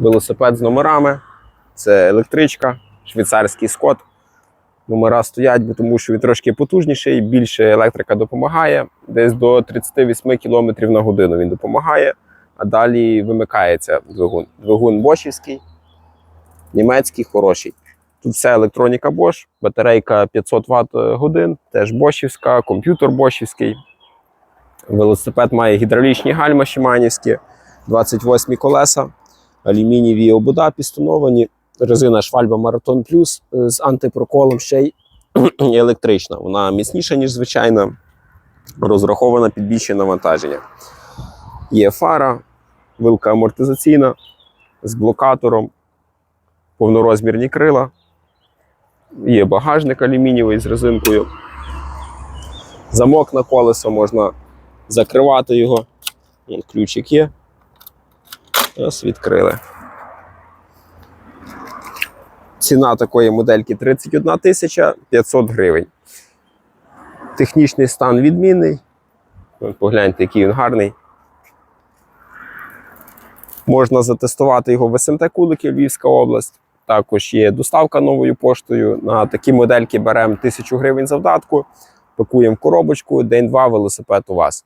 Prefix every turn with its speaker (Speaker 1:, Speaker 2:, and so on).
Speaker 1: велосипед з номерами. Це електричка, швейцарський скот. Номера стоять, бо тому що він трошки потужніший, більше електрика допомагає. Десь до 38 км на годину він допомагає, а далі вимикається двигун. Двигун бошівський, німецький, хороший. Тут вся електроніка Bosch, батарейка 500 Вт годин, теж бошівська, комп'ютер бошівський. Велосипед має гідравлічні гальма шиманівські, 28 колеса, алюмінієві обода підстановані, резина Швальба Marathon Plus з антипроколом ще й електрична. Вона міцніша, ніж звичайна, розрахована під більше навантаження. Є фара, вилка амортизаційна з блокатором, повнорозмірні крила. Є багажник алюмінієвий з резинкою. Замок на колесо можна закривати його. Ключик є. Ось відкрили. Ціна такої модельки 31 тисяча 500 гривень. Технічний стан відмінний. Погляньте, який він гарний. Можна затестувати його в СМТ Кулики, Львівська область. Також є доставка новою поштою. На такі модельки беремо 1000 гривень завдатку, пакуємо коробочку, день-два велосипед у вас.